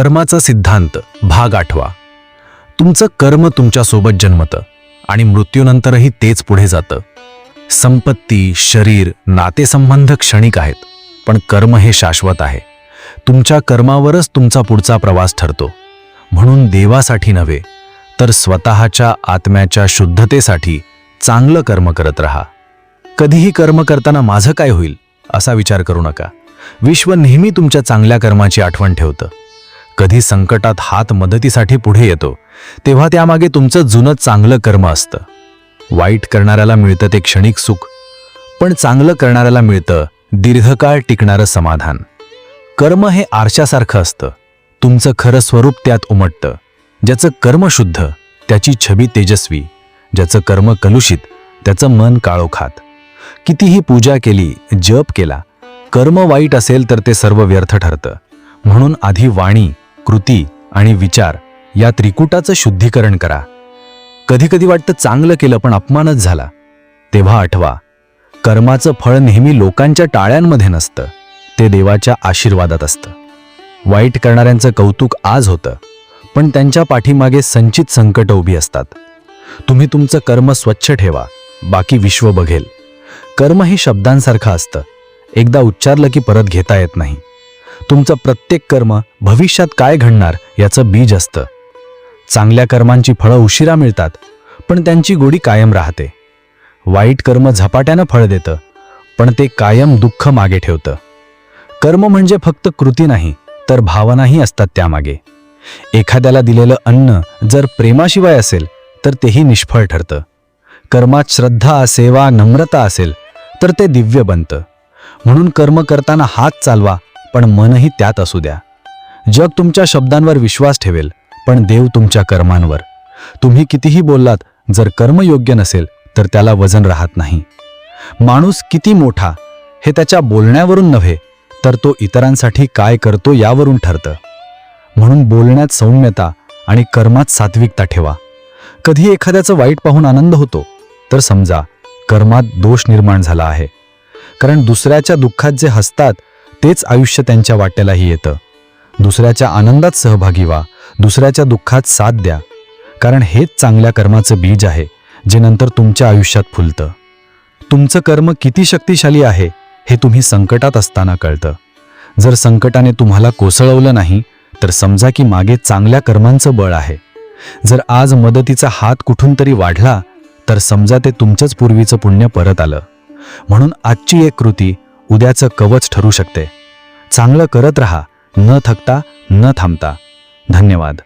कर्माचा सिद्धांत भाग आठवा. तुमचं कर्म तुमच्यासोबत जन्मतं आणि मृत्यूनंतरही तेच पुढे जातं. संपत्ती शरीर नातेसंबंध क्षणिक आहेत पण कर्म हे शाश्वत आहे. तुमच्या कर्मावरच तुमचा पुढचा प्रवास ठरतो. म्हणून देवासाठी नव्हे तर स्वतःच्या आत्म्याच्या शुद्धतेसाठी चांगलं कर्म करत राहा. कधीही कर्म करताना माझं काय होईल असा विचार करू नका. विश्व नेहमी तुमच्या चांगल्या कर्माची आठवण ठेवतं. कधी संकटात हात मदतीसाठी पुढे येतो तेव्हा त्यामागे तुमचं जुनं चांगलं कर्म असतं. वाईट करणाऱ्याला मिळतं ते क्षणिक सुख पण चांगलं करणाऱ्याला मिळतं दीर्घकाळ टिकणारं समाधान. कर्म हे आरशासारखं असतं. तुमचं खरं स्वरूप त्यात उमटतं. ज्याचं कर्म शुद्ध त्याची छबी तेजस्वी ज्याचं कर्म कलुषित त्याचं मन काळोखात. कितीही पूजा केली जप केला कर्म वाईट असेल तर ते सर्व व्यर्थ ठरतं. म्हणून आधी वाणी कृती आणि विचार या त्रिकुटाचं शुद्धीकरण करा. कधी कधी वाटतं चांगलं केलं पण अपमानच झाला. तेव्हा आठवा कर्माचं फळ नेहमी लोकांच्या टाळ्यांमध्ये नसतं ते देवाच्या आशीर्वादात असतं. वाईट करणाऱ्यांचं कौतुक आज होतं पण त्यांच्या पाठीमागे संचित संकट उभी असतात. तुम्ही तुमचं कर्म स्वच्छ ठेवा बाकी विश्व बघेल. कर्म हे शब्दांसारखं असतं एकदा उच्चारलं की परत घेता येत नाही. तुमचं प्रत्येक कर्म भविष्यात काय घडणार याचं बीज असतं. चांगल्या कर्मांची फळं उशिरा मिळतात पण त्यांची गोडी कायम राहते. वाईट कर्म झपाट्यानं फळ देतं पण ते कायम दुःख मागे ठेवतं. कर्म म्हणजे फक्त कृती नाही तर भावनाही असतात त्यामागे. एखाद्याला दिलेलं अन्न जर प्रेमाशिवाय असेल तर तेही निष्फळ ठरतं. कर्मात श्रद्धा सेवा नम्रता असेल तर ते दिव्य बनतं. म्हणून कर्म करताना हात चालवा पण मनही त्यात असू द्या. जग तुमच्या शब्दांवर विश्वास ठेवेल पण देव तुमच्या कर्मांवर. तुम्ही कितीही बोललात जर कर्म योग्य नसेल तर त्याला वजन राहत नाही. माणूस किती मोठा हे त्याच्या बोलण्यावरून नव्हे तर तो इतरांसाठी काय करतो यावरून ठरतं. म्हणून बोलण्यात सौम्यता आणि कर्मात सात्विकता ठेवा. कधी एखाद्याचं वाईट पाहून आनंद होतो तर समजा कर्मात दोष निर्माण झाला आहे. कारण दुसऱ्याच्या दुःखात जे हसतात तेच आयुष्य त्यांच्या वाट्यालाही येतं. दुसऱ्याच्या आनंदात सहभागी व्हा दुसऱ्याच्या दुःखात साथ द्या. कारण हेच चांगल्या कर्माचं बीज आहे जे नंतर तुमच्या आयुष्यात फुलतं. तुमचं कर्म किती शक्तिशाली आहे हे तुम्ही संकटात असताना कळतं. जर संकटाने तुम्हाला कोसळवलं नाही तर समजा की मागे चांगल्या कर्मांचं बळ आहे. जर आज मदतीचा हात कुठून तरी वाढला तर समजा ते तुमच्याच पूर्वीचं पुण्य परत आलं. म्हणून आजची एक कृती उद्याचं कवच ठरू शकते. चांगलं करत रहा न थकता न थांबता. धन्यवाद.